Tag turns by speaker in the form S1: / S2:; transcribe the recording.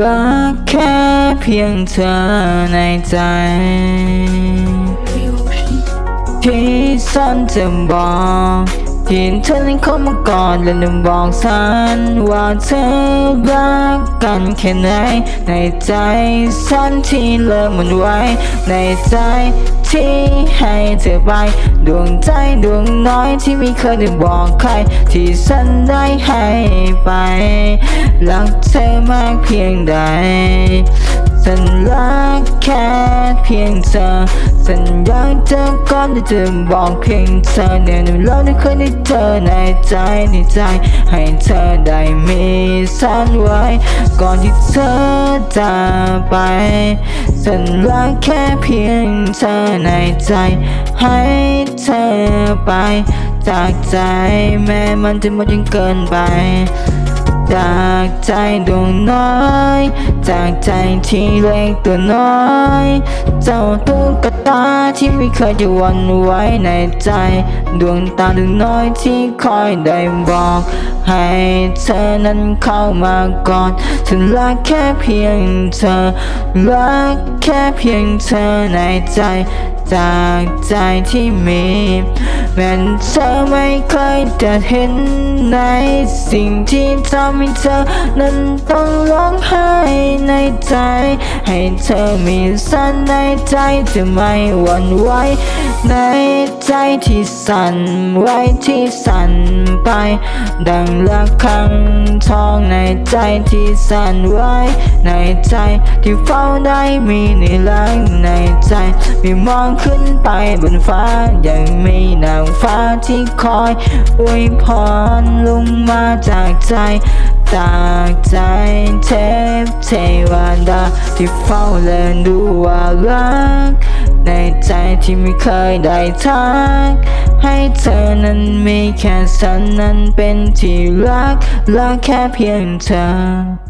S1: รักแค่เพียงเธอในใจ ที่ฉันจะบอกที่เธอนั้นเข้ามากอดและนึกบอกฉันว่าเธอรักกันแค่ไหนในใจฉันที่เริ่มมันไว้ในใจ ที่ให้เธอไป ดวงใจดวงน้อยที่ไม่เคยได้บอกใคร ที่ฉันได้ให้ไป รักเธอมากเพียงใดฉันรักแค่เพียงเธอฉันอยากเจอก่อนที่จะบอกเพียงเธอเนี่ยเราได้เคยได้เจอในใจในใจ ให้เธอได้มีฉันไว้ ก่อนที่เธอจะไปฉันรักแค่เพียงเธอในใจ ให้เธอไป จากใจแม้มันจะหมดจนเกินไป จากใจดวงน้อย จากใจที่เล็กตัวน้อย เจ้าตุ๊ก ตาที่ไม่เคยจะหวันไหวในใจ ดวงตาดวงน้อยที่คอยได้บอก ให้เธอนั้นเข้ามาก่อนฉันรักแค่เพียงเธอ รักแค่เพียงเธอในใจ จากใจที่มี แม้เธอไม่เคยจะเห็นในสิ่งที่ทำให้เธอนั้นต้องร้องไห้ในใจ ให้เธอมีสันในใจจะไม่หวั่นไหวในใจที่สั่นไหวที่สั่นไป ดังระฆังทองในใจที่สั่นไหวในใจที่เฝ้าได้มีในรักในใจ ไม่มองขึ้นไปบนฟ้า ยังไมีนางฟ้าที่คอยอวยพรลงมาจากใจ จากใจเทพเทวดาที่เฝ้าเลินดูว่ารัก ในใจที่ไม่เคยได้ทัก ให้เธอนั้นมีแค่ฉันนั้นเป็นที่รักรักแค่เพียงเธอ